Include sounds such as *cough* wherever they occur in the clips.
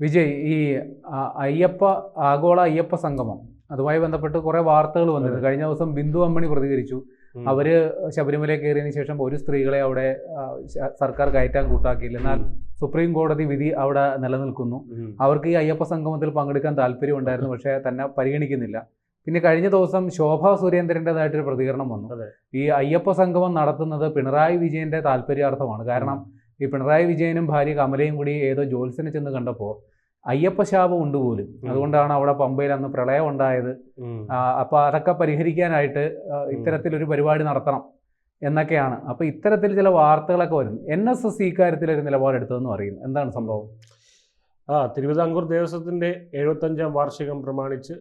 വിജയ് ഈ അയ്യപ്പ ആഗോള അയ്യപ്പ സംഗമം. അതുമായി ബന്ധപ്പെട്ട് കുറെ വാർത്തകൾ വന്നിരുന്നു. കഴിഞ്ഞ ദിവസം ബിന്ദു അമ്മണി പ്രതികരിച്ചു. അവർ ശബരിമല കയറിയതിനു ശേഷം ഒരു സ്ത്രീകളെ അവിടെ സർക്കാർ കയറ്റാൻ കൂട്ടാക്കിയില്ല. എന്നാൽ സുപ്രീം കോടതി വിധി അവിടെ നിലനിൽക്കുന്നു. അവർക്ക് ഈ അയ്യപ്പ സംഗമത്തിൽ പങ്കെടുക്കാൻ താല്പര്യമുണ്ടായിരുന്നു പക്ഷേ തന്നെ പരിഗണിക്കുന്നില്ല. പിന്നെ കഴിഞ്ഞ ദിവസം ശോഭാ സുരേന്ദ്രന്റെതായിട്ടൊരു പ്രതികരണം വന്നു. ഈ അയ്യപ്പ സംഗമം നടത്തുന്നത് പിണറായി വിജയന്റെ താല്പര്യാർത്ഥമാണ്. കാരണം ഈ പിണറായി വിജയനും ഭാര്യ കമലയും കൂടി ഏതോ ജോത്സ്യനെ ചെന്ന് കണ്ടപ്പോൾ അയ്യപ്പശാപം ഉണ്ട് പോലും. അതുകൊണ്ടാണ് അവിടെ പമ്പയിൽ അന്ന് പ്രളയം ഉണ്ടായത്. അപ്പൊ അതൊക്കെ പരിഹരിക്കാനായിട്ട് ഇത്തരത്തിൽ ഇത്തരത്തിലൊരു പരിപാടി നടത്തണം എന്നൊക്കെയാണ്. അപ്പൊ ഇത്തരത്തിൽ ചില വാർത്തകളൊക്കെ വരുന്നു. എൻ എസ് എസ് ഇക്കാര്യത്തിൽ ഒരു നിലപാടെടുത്തതെന്ന് അറിയുന്നു എന്താണ് സംഭവം? ആ തിരുവിതാംകൂർ ദേവസ്വത്തിന്റെ എഴുപത്തഞ്ചാം വാർഷികം പ്രമാണിച്ച്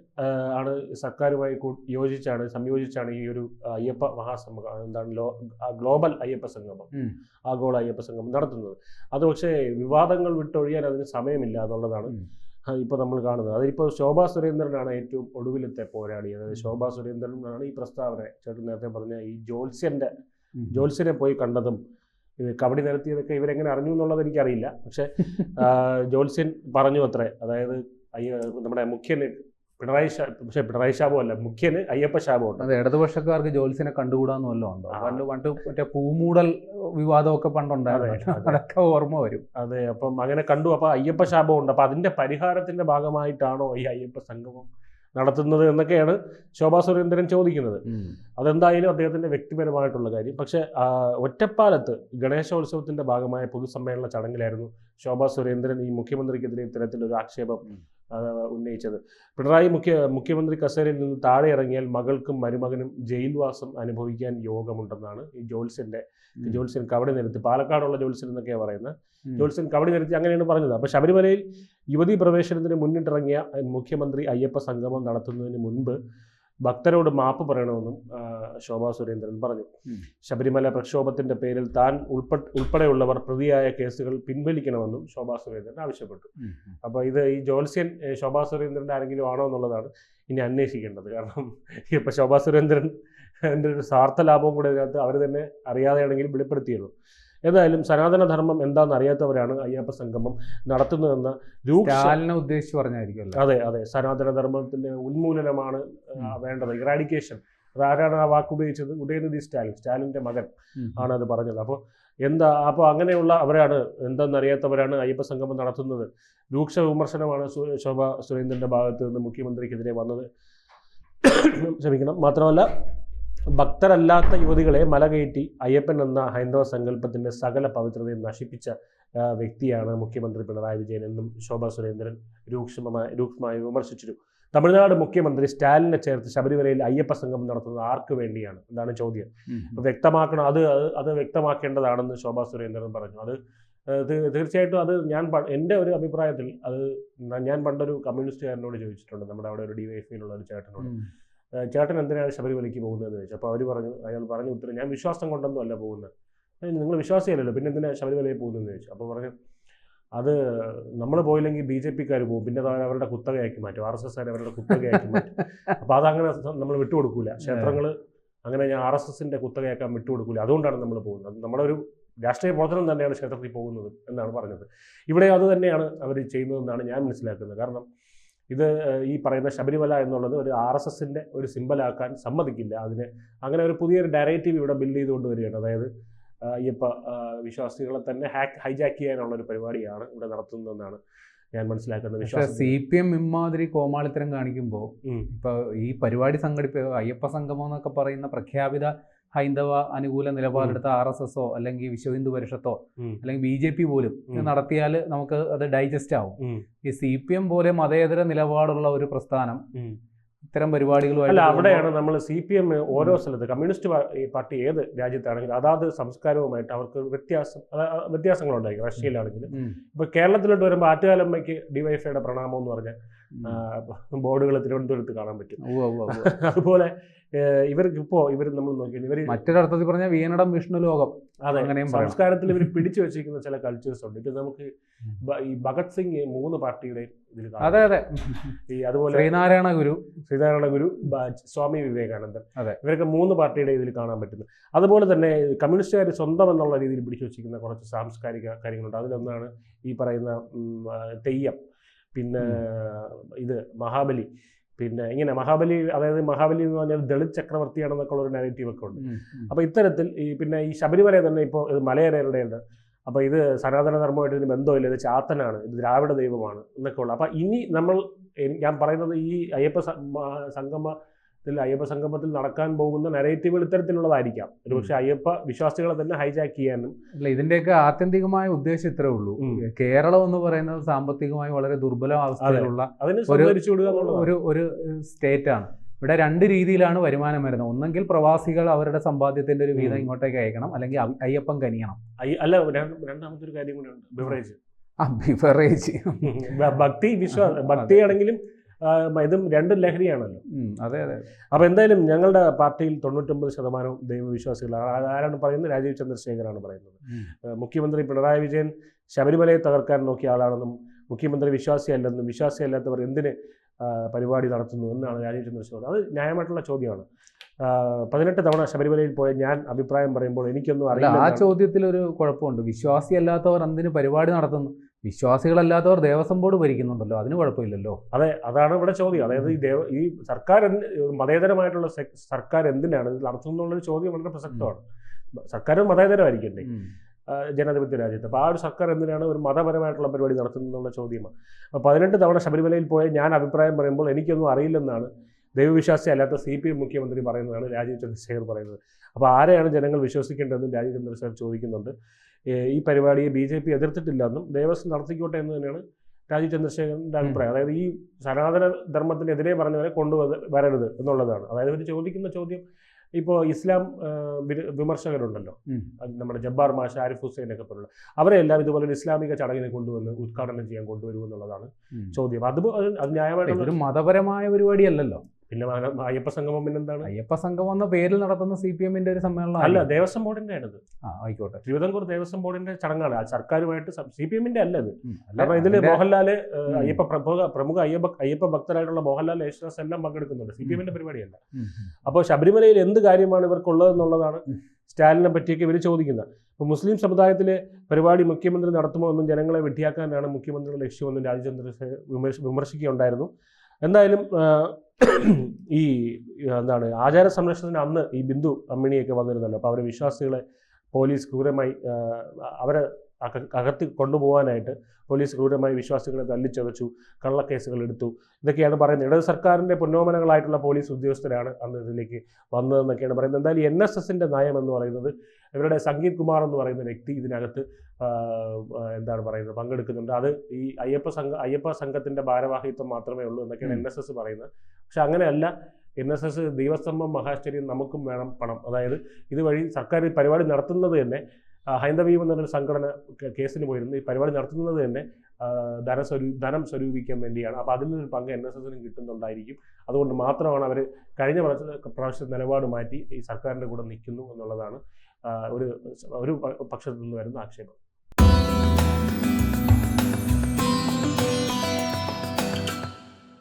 ആണ് സർക്കാരുമായി കൂ- യോജിച്ചാണ് സംയോജിച്ചാണ് ഈ ഒരു അയ്യപ്പ മഹാസംഗമം എന്താണ് ലോ ഗ്ലോബൽ അയ്യപ്പ സംഗമം ആഗോള അയ്യപ്പ സംഗമം നടത്തുന്നത്. അത് പക്ഷേ വിവാദങ്ങൾ വിട്ടൊഴിയാൻ അതിന് സമയമില്ല എന്നുള്ളതാണ്. ഇപ്പോൾ നമ്മൾ കാണുന്നത്. അതിപ്പോൾ ശോഭാ സുരേന്ദ്രനാണ് ഏറ്റവും ഒടുവിലത്തെ പോരാളി അതായത് ശോഭാ സുരേന്ദ്രനാണ് ഈ പ്രസ്താവന ചേട്ടൻ നേരത്തെ പറഞ്ഞ ഈ ജോത്സ്യന്റെ. ജോത്സ്യനെ പോയി കണ്ടതും കബഡി നിരത്തിയതൊക്കെ ഇവരെങ്ങനെ അറിഞ്ഞു എന്നുള്ളത് എനിക്കറിയില്ല. പക്ഷേ *laughs* ജോൽസിൻ ജോത്സ്യൻ പറഞ്ഞു അത്രേ. അതായത് അയ്യ നമ്മുടെ മുഖ്യന് പിണറായി ഷാ പക്ഷേ പിണറായി ശാപം അല്ല മുഖ്യന് അയ്യപ്പ ശാപം ഉണ്ട്. അത് ഇടതുപക്ഷക്കാർക്ക് ജോത്സ്യനെ കണ്ടുകൂടാന്ന് വല്ലതും ഉണ്ടോ? പണ്ട് പണ്ട് മറ്റേ പൂമൂടൽ വിവാദമൊക്കെ പണ്ടുണ്ടായിരുന്നു. അതെ, അതെ. അതൊക്കെ ഓർമ്മ വരും. അതെ അപ്പം അങ്ങനെ കണ്ടു. അപ്പോൾ അയ്യപ്പ ശാപം ഉണ്ട്. അപ്പോൾ അതിന്റെ പരിഹാരത്തിന്റെ ഭാഗമായിട്ടാണോ ഈ അയ്യപ്പ സംഗമം നടത്തുന്നത് എന്നൊക്കെയാണ് ശോഭാ സുരേന്ദ്രൻ ചോദിക്കുന്നത്. അതെന്തായാലും അദ്ദേഹത്തിന്റെ വ്യക്തിപരമായിട്ടുള്ള കാര്യം. പക്ഷെ ഒറ്റപ്പാലത്ത് ഗണേശോത്സവത്തിന്റെ ഭാഗമായ പൊതുസമ്മേളന ചടങ്ങിലായിരുന്നു ശോഭാ സുരേന്ദ്രൻ ഈ മുഖ്യമന്ത്രിക്കെതിരെ ഇത്തരത്തിലൊരു ആക്ഷേപം ഉന്നയിച്ചത് പിണറായി മുഖ്യ മുഖ്യമന്ത്രി കസേരയിൽ നിന്ന് താഴെ ഇറങ്ങിയാൽ മകൾക്കും മരുമകനും ജയിൽവാസം അനുഭവിക്കാൻ യോഗമുണ്ടെന്നാണ് ഈ ജോൽസിന്റെ ഉം. ജോത്സ്യൻ കവടി നിരത്തി പാലക്കാടുള്ള ജോത്സ്യൻ എന്നൊക്കെയാണ് പറയുന്നത് ഉം. ജോത്സ്യൻ കവടി നിരത്തി അങ്ങനെയാണ് പറഞ്ഞത് അപ്പോൾ ശബരിമലയിൽ യുവതി പ്രവേശനത്തിന് മുന്നിട്ടിറങ്ങിയ മുഖ്യമന്ത്രി അയ്യപ്പ സംഗമം നടത്തുന്നതിന് മുൻപ് ഭക്തരോട് മാപ്പ് പറയണമെന്നും ശോഭാ സുരേന്ദ്രൻ പറഞ്ഞു. ശബരിമല പ്രക്ഷോഭത്തിന്റെ പേരിൽ താൻ ഉൾപ്പെ ഉൾപ്പെടെയുള്ളവർ പ്രതിയായ കേസുകൾ പിൻവലിക്കണമെന്നും ശോഭാ സുരേന്ദ്രൻ ആവശ്യപ്പെട്ടു. അപ്പൊ അപ്പോൾ ഇത് ഈ ജോത്സ്യൻ ശോഭാ സുരേന്ദ്രന്റെ ആരെങ്കിലും ആണോ എന്നുള്ളതാണ് ഇനി അന്വേഷിക്കേണ്ടത്. കാരണം *laughs* ഇപ്പോൾ ശോഭാ സുരേന്ദ്രൻ ഒരു സ്വാർത്ഥ ലാഭവും കൂടെ ഇതിനകത്ത് അവർ തന്നെ അറിയാതെയാണെങ്കിലും വെളിപ്പെടുത്തിയുള്ളൂ. ഏതായാലും സനാതനധർമ്മം എന്താണെന്ന് അറിയാത്തവരാണ് അയ്യപ്പ സംഗമം നടത്തുന്നതെന്ന് സ്റ്റാലിനെ ഉദ്ദേശിച്ച് പറഞ്ഞായിരിക്കും അതെ അതെ. സനാതനധർമ്മത്തിന്റെ ഉന്മൂലനമാണ് വേണ്ടത്. ഇറാഡിക്കേഷൻ അതാരാണ് ആ വാക്ക് ഉപയോഗിച്ചത്? ഉദയനിധി സ്റ്റാലിൻ. സ്റ്റാലിന്റെ മകൻ ആണ് അത് പറഞ്ഞത്. അപ്പോൾ എന്താ അപ്പോൾ അങ്ങനെയുള്ള അവരാണ് എന്തെന്നറിയാത്തവരാണ് അയ്യപ്പ സംഗമം നടത്തുന്നത്. രൂക്ഷ വിമർശനമാണ് ശോഭ സുരേന്ദ്രന്റെ ഭാഗത്ത് നിന്ന് മുഖ്യമന്ത്രിക്കെതിരെ വന്നത്. *coughs* ക്ഷമിക്കണം. മാത്രമല്ല ഭക്തരല്ലാത്ത യുവതികളെ മലകയറ്റി അയ്യപ്പൻ എന്ന ഹൈന്ദവ സങ്കല്പത്തിന്റെ സകല പവിത്രതയും നശിപ്പിച്ച വ്യക്തിയാണ് മുഖ്യമന്ത്രി പിണറായി വിജയൻ എന്നും ശോഭാ സുരേന്ദ്രൻ രൂക്ഷമായി രൂക്ഷമായി വിമർശിച്ചിരുന്നു. തമിഴ്നാട് മുഖ്യമന്ത്രി സ്റ്റാലിനെ ചേർത്ത് ശബരിമലയിൽ അയ്യപ്പ സംഗമം നടത്തുന്നത് ആർക്ക് വേണ്ടിയാണ്? എന്താണ് ചോദ്യം? വ്യക്തമാക്കണം അത് അത് വ്യക്തമാക്കേണ്ടതാണെന്ന് ശോഭാ സുരേന്ദ്രൻ പറഞ്ഞു. അത് തീർച്ചയായിട്ടും അത് ഞാൻ എന്റെ ഒരു അഭിപ്രായത്തിൽ അത് ഞാൻ പണ്ടൊരു കമ്മ്യൂണിസ്റ്റുകാരനോട് ചോദിച്ചിട്ടുണ്ട്. നമ്മുടെ അവിടെ ഒരു ഡിവൈഎഫിയിലുള്ള ഒരു ചേട്ടനോട്. ഉം. ഏഹ്, ചേട്ടൻ എന്തിനാണ് ശബരിമലയ്ക്ക് പോകുന്നതെന്ന് ചോദിച്ചു. അപ്പോൾ അവർ പറഞ്ഞു അയാൾ പറഞ്ഞു ഉത്തരം ഞാൻ വിശ്വാസം കൊണ്ടൊന്നും അല്ല പോകുന്നത് നിങ്ങൾ വിശ്വാസിയല്ലല്ലോ പിന്നെ എന്തിനാണ് ശബരിമലയിൽ പോകുന്നതെന്ന് ചോദിച്ചു. അപ്പോൾ പറഞ്ഞു അത് നമ്മൾ പോയില്ലെങ്കിൽ ബി ജെ പിക്കാർ പോകും. പിന്നെ അത് അവരുടെ കുത്തകയാക്കി മാറ്റും. ആർ എസ് എസ് അവരുടെ കുത്തകയാക്കി മാറ്റും. അപ്പോൾ അതങ്ങനെ നമ്മൾ വിട്ടുകൊടുക്കൂല. ക്ഷേത്രങ്ങൾ അങ്ങനെ ഞാൻ ആർ എസ് എസിന്റെ കുത്തകയാക്കാൻ വിട്ടുകൊടുക്കൂല. അതുകൊണ്ടാണ് നമ്മൾ പോകുന്നത്. അത് നമ്മുടെ ഒരു രാഷ്ട്രീയ പ്രവർത്തനം തന്നെയാണ് ക്ഷേത്രത്തിൽ പോകുന്നത് എന്നാണ് പറഞ്ഞത്. ഇവിടെ അത് തന്നെയാണ് അവർ ചെയ്യുന്നതെന്നാണ് ഞാൻ മനസ്സിലാക്കുന്നത്. കാരണം ഇത് ഈ പറയുന്ന ശബരിമല എന്നുള്ളത് ഒരു ആർ എസ് എസിന്റെ ഒരു സിമ്പലാക്കാൻ സമ്മതിക്കില്ല. അതിന് അങ്ങനെ ഒരു പുതിയൊരു ഡയറേറ്റീവ് ഇവിടെ ബിൽഡ് ചെയ്തുകൊണ്ട് വരികയാണ്. അതായത് അയ്യപ്പ വിശ്വാസികളെ തന്നെ ഹാക്ക് ഹൈജാക്ക് ചെയ്യാനുള്ള ഒരു പരിപാടിയാണ് ഇവിടെ നടത്തുന്നതെന്നാണ് ഞാൻ മനസ്സിലാക്കുന്നത്. പക്ഷേ സി പി എം ഇമാതിരി കോമാളിത്തരം കാണിക്കുമ്പോൾ ഇപ്പോൾ ഈ പരിപാടി സംഘടിപ്പിക്കുക അയ്യപ്പ സംഗമം എന്നൊക്കെ പറയുന്ന പ്രഖ്യാപിത ഹൈന്ദവ അനുകൂല നിലപാടെടുത്ത ആർ എസ് എസോ അല്ലെങ്കിൽ വിശ്വഹിന്ദു പരിഷത്തോ അല്ലെങ്കിൽ ബി ജെ പി പോലും നടത്തിയാൽ നമുക്ക് അത് ഡൈജസ്റ്റ് ആവും. ഈ സി പി എം പോലെ മതേതര നിലപാടുള്ള ഒരു പ്രസ്ഥാനം ഇത്തരം പരിപാടികളുമായിട്ട് അല്ല അവിടെയാണ് നമ്മൾ സി പി എം ഓരോ സ്ഥലത്ത് കമ്മ്യൂണിസ്റ്റ് പാർട്ടി ഏത് രാജ്യത്താണെങ്കിലും അതാത് സംസ്കാരവുമായിട്ട് അവർക്ക് വ്യത്യാസം വ്യത്യാസങ്ങളുണ്ടായിരിക്കും. റഷ്യയിലാണെങ്കിലും. ഇപ്പൊ കേരളത്തിലോട്ട് വരുമ്പോൾ ആറ്റുകാലമ്മയ്ക്ക് ഡിവൈഫൈയുടെ പ്രണാമം എന്ന് പറഞ്ഞ ഉം. ബോർഡുകൾ തിരുവനന്തപുരത്ത് കാണാൻ പറ്റും. *laughs* അതുപോലെ ഇവർക്ക് ഇപ്പോ ഇവർ നമ്മൾ നോക്കിയാൽ ഇവർ മറ്റൊരർത്ഥത്തിൽ പറഞ്ഞാൽ വീണടം വിഷ്ണു ലോകം അതെ സംസ്കാരത്തിൽ ഇവർ *laughs* പിടിച്ചു വെച്ചിരിക്കുന്ന ചില കൾച്ചേഴ്സ് ഉണ്ട്. ഇത് നമുക്ക് ഈ ഭഗത് സിംഗ് മൂന്ന് പാർട്ടിയുടെ ഇതിൽ. അതെ അതെ. ഈ അതുപോലെ ശ്രീനാരായണ ഗുരു. ശ്രീനാരായണ ഗുരു സ്വാമി വിവേകാനന്ദൻ. അതെ. ഇവരൊക്കെ മൂന്ന് പാർട്ടിയുടെ ഇതിൽ കാണാൻ പറ്റുന്നു. അതുപോലെ തന്നെ കമ്മ്യൂണിസ്റ്റുകാർ സ്വന്തം എന്നുള്ള രീതിയിൽ പിടിച്ചു വെച്ചിരിക്കുന്ന കുറച്ച് സാംസ്കാരിക കാര്യങ്ങളുണ്ട്. അതിലൊന്നാണ് ഈ പറയുന്ന തെയ്യം. പിന്നെ ഇത് മഹാബലി. പിന്നെ ഇങ്ങനെ മഹാബലി അതായത് മഹാബലി എന്ന് പറഞ്ഞാൽ ദളിത് ചക്രവർത്തിയാണെന്നൊക്കെ ഉള്ള ഒരു നെഗറ്റീവ് ഒക്കെ ഉണ്ട്. അപ്പോൾ ഇത്തരത്തിൽ ഈ പിന്നെ ഈ ശബരിമല തന്നെ ഇപ്പോൾ ഇത് മലയരയുടെ ഉണ്ട് അപ്പോൾ ഇത് സനാതന ധർമ്മമായിട്ട് ഇതിന് ബന്ധമില്ല. ഇത് ചാത്തനാണ്. ഇത് ദ്രാവിഡ ദൈവമാണ് എന്നൊക്കെ ഉള്ള. അപ്പോൾ ഇനി നമ്മൾ ഞാൻ പറയുന്നത് ഈ അയ്യപ്പ സ- സംഗമത്തിൽ അയ്യപ്പ സംഗമത്തിൽ നടക്കാൻ പോകുന്ന നരേറ്റീവുകൾ ഇത്തരത്തിലുള്ളതായിരിക്കാം. ഒരുപക്ഷെ അയ്യപ്പ വിശ്വാസികളെ തന്നെ ഹൈജാക്ക് ചെയ്യാനും അല്ല ഇതിന്റെയൊക്കെ ആത്യന്തികമായ ഉദ്ദേശം ഇത്രേ ഉള്ളൂ. കേരളം എന്ന് പറയുന്നത് സാമ്പത്തികമായി വളരെ ദുർബല അവസ്ഥയിലുള്ള ഒരു- ഒരു സ്റ്റേറ്റ് ആണ് ഇവിടെ രണ്ട് രീതിയിലാണ് വരുമാനം വരുന്നത്. ഒന്നെങ്കിൽ പ്രവാസികൾ അവരുടെ സമ്പാദ്യത്തിന്റെ ഒരു വീതം. ഇങ്ങോട്ടേക്ക് അയക്കണം. അല്ലെങ്കിൽ അയ്യപ്പം അയ്യപ്പൻ കനിയണം. അല്ല രണ്ടാമത്തെ ഒരു കാര്യം കൂടെ ബിവറേജ്. ആ ബിവറേജ്. ഭക്തി വിശ്വാസം ഭക്തിയാണെങ്കിലും ഇതും രണ്ടും ലഹരിയാണല്ലോ. അതെ അതെ അപ്പോൾ എന്തായാലും ഞങ്ങളുടെ പാർട്ടിയിൽ തൊണ്ണൂറ്റൊമ്പത് ശതമാനവും ദൈവവിശ്വാസികളാണ് ആരാണ് പറയുന്നത്? രാജീവ് ചന്ദ്രശേഖരാണ് പറയുന്നത്. മുഖ്യമന്ത്രി പിണറായി വിജയൻ ശബരിമലയെ തകർക്കാൻ നോക്കിയ ആളാണെന്നും മുഖ്യമന്ത്രി വിശ്വാസിയല്ലെന്നും വിശ്വാസിയല്ലാത്തവർ എന്തിന് പരിപാടി നടത്തുന്നു എന്നാണ് രാജീവ് ചന്ദ്രശേഖർ അത് ന്യായമായിട്ടുള്ള ചോദ്യമാണ്. പതിനെട്ട് തവണ ശബരിമലയിൽ പോയ ഞാൻ അഭിപ്രായം പറയുമ്പോൾ എനിക്കൊന്നും അറിയില്ല ആ ചോദ്യത്തിൽ ഒരു കുഴപ്പമുണ്ട്. വിശ്വാസിയല്ലാത്തവർ എന്തിന് പരിപാടി നടത്തുന്നു? വിശ്വാസികളല്ലാത്തവർ ദേവസ്വം ബോർഡ് ഭരിക്കുന്നുണ്ടല്ലോ അതിന് കുഴപ്പമില്ലല്ലോ? അതെ അതാണ് ഇവിടെ ചോദ്യം. അതായത് ഈ ദേവ ഈ സർക്കാർ എന്ത് മതേതരമായിട്ടുള്ള സർക്കാർ എന്തിനാണ്? ഇത് നടത്തുന്നുള്ളൊരു ചോദ്യം വളരെ പ്രസക്തമാണ്. സർക്കാർ മതേതരമായിരിക്കണ്ടേ. ജനാധിപത്യ രാജ്യത്ത്. അപ്പോൾ ആ ഒരു സർക്കാർ എന്തിനാണ് ഒരു മതപരമായിട്ടുള്ള പരിപാടി നടത്തുന്നതെന്നുള്ള ചോദ്യമാണ്. അപ്പോൾ പതിനെട്ട് തവണ ശബരിമലയിൽ പോയ ഞാൻ അഭിപ്രായം പറയുമ്പോൾ എനിക്കൊന്നും അറിയില്ലെന്നാണ് ദൈവവിശ്വാസി അല്ലാത്ത സി പി എം മുഖ്യമന്ത്രി പറയുന്നതാണ് രാജീവ് ചന്ദ്രശേഖർ പറയുന്നത്. അപ്പോൾ ആരെയാണ് ജനങ്ങൾ വിശ്വസിക്കേണ്ടതെന്നും രാജീവ് സാർ ചോദിക്കുന്നുണ്ട്. ഈ പരിപാടിയെ ബി ജെ പി എതിർത്തിട്ടില്ലെന്നും ദേവസ്വം നടത്തിക്കോട്ടെ എന്ന് തന്നെയാണ് രാജീവ് ചന്ദ്രശേഖരന്റെ അഭിപ്രായം. അതായത് ഈ സനാതന ധർമ്മത്തിനെതിരെ പറഞ്ഞവരെ കൊണ്ടുവന്ന് വരരുത് എന്നുള്ളതാണ്. അതായത് ഇവർ ചോദിക്കുന്ന ചോദ്യം ഇപ്പോൾ ഇസ്ലാം വിമർശകരുണ്ടല്ലോ. നമ്മുടെ ജബ്ബാർ മാഷ ആരിഫ് ഹുസൈൻ ഒക്കെ പോലുള്ള. അവരെ എല്ലാം ഇതുപോലെ ഒരു ഇസ്ലാമിക ചടങ്ങിനെ കൊണ്ടുവന്ന് ഉദ്ഘാടനം ചെയ്യാൻ കൊണ്ടുവരും എന്നുള്ളതാണ് ചോദ്യം. അത് അത് ന്യായമായിട്ട് ഒരു മതപരമായ പരിപാടിയല്ലല്ലോ. പിന്നെ അയ്യപ്പ സംഗമം പിന്നെന്താണ്? അയ്യപ്പ സംഗമം എന്ന പേരിൽ നടത്തുന്ന സി പി എമ്മിന്റെ ഒരു സമ്മേളനം അല്ല. ദേവസ്വം ബോർഡിന്റെ ആണിത് ആയിക്കോട്ടെ. തിരുവിതാംകൂർ ദേവസ്വം ബോർഡിന്റെ ചടങ്ങാണ്. സർക്കാരുമായിട്ട് സി പി എമ്മിന്റെ അല്ല ഇത്. കാരണം ഇതിൽ മോഹൻലാൽ അയ്യപ്പ പ്രമുഖ പ്രമുഖ അയ്യപ്പ അയ്യപ്പ ഭക്തരായിട്ടുള്ള മോഹൻലാൽ യേശുദാസ് എല്ലാം പങ്കെടുക്കുന്നുണ്ട്. സി പി എമ്മിന്റെ പരിപാടിയല്ല. അപ്പോൾ ശബരിമലയിൽ എന്ത് കാര്യമാണ് ഇവർക്കുള്ളത് എന്നുള്ളതാണ് സ്റ്റാലിനെ പറ്റിയൊക്കെ ഇവർ ചോദിക്കുന്നത്. അപ്പോൾ മുസ്ലിം സമുദായത്തിലെ പരിപാടി മുഖ്യമന്ത്രി നടത്തുമോ എന്നും ജനങ്ങളെ വെട്ടിയാക്കാനാണ് മുഖ്യമന്ത്രിയുടെ ലക്ഷ്യമെന്നും രാജചന്ദ്രൻ വിമർശിക്കുകയുണ്ടായിരുന്നു. എന്തായാലും ഈ എന്താണ് ആചാര സംരക്ഷണത്തിന് അന്ന് ഈ ബിന്ദു അമ്മിണിയൊക്കെ വന്നിരുന്നല്ലോ. അപ്പോൾ അവരെ വിശ്വാസികളെ പോലീസ് ക്രൂരമായി അവരെ അകത്ത് കൊണ്ടുപോകാനായിട്ട് പോലീസ് ക്രൂരമായി വിശ്വാസികളെ തല്ലിച്ചതച്ചു കള്ളക്കേസുകൾ എടുത്തു. ഇതൊക്കെയാണ് പറയുന്നത്. ഇടത് സർക്കാരിന്റെ പുന്നോമനങ്ങളായിട്ടുള്ള പോലീസ് ഉദ്യോഗസ്ഥരാണ് അന്ന് ഇതിലേക്ക് വന്നതെന്നൊക്കെയാണ് പറയുന്നത്. എന്തായാലും എൻ എസ് എസിന്റെ നയം എന്ന് പറയുന്നത് ഇവരുടെ സംഗീത് കുമാർ എന്ന് പറയുന്ന വ്യക്തി ഇതിനകത്ത് എന്താണ് പറയുന്നത് പങ്കെടുക്കുന്നുണ്ട്. അത് ഈ അയ്യപ്പ സംഘ അയ്യപ്പ സംഘത്തിന്റെ ഭാരവാഹിത്വം മാത്രമേ ഉള്ളൂ എന്നൊക്കെയാണ് എൻ എസ് എസ് പറയുന്നത്. പക്ഷെ അങ്ങനെയല്ല. എൻ എസ് എസ് ദൈവസ്തംഭം മഹാശ്ചര്യം നമുക്കും വേണം പണം. അതായത് ഇതുവഴി സർക്കാർ പരിപാടി നടത്തുന്നത് തന്നെ ആ, ഹൈന്ദവീയം എന്നൊരു സംഘടന കേസിന് പോയിരുന്നു. ഈ പരിപാടി നടത്തുന്നത് തന്നെ ധനസ്വരൂ ധനം സ്വരൂപിക്കാൻ വേണ്ടിയാണ്. അപ്പോൾ അതിൽ നിന്നൊരു പങ്ക് എൻ എസ് എസിനും കിട്ടുന്നുണ്ടായിരിക്കും. അതുകൊണ്ട് മാത്രമാണ് അവർ കഴിഞ്ഞ പ്രാവശ്യ പ്രാവശ്യം നിലപാട് മാറ്റി ഈ സർക്കാരിന്റെ കൂടെ നിൽക്കുന്നു എന്നുള്ളതാണ് ഒരു ഒരു പക്ഷത്തു നിന്ന് വരുന്ന ആക്ഷേപം.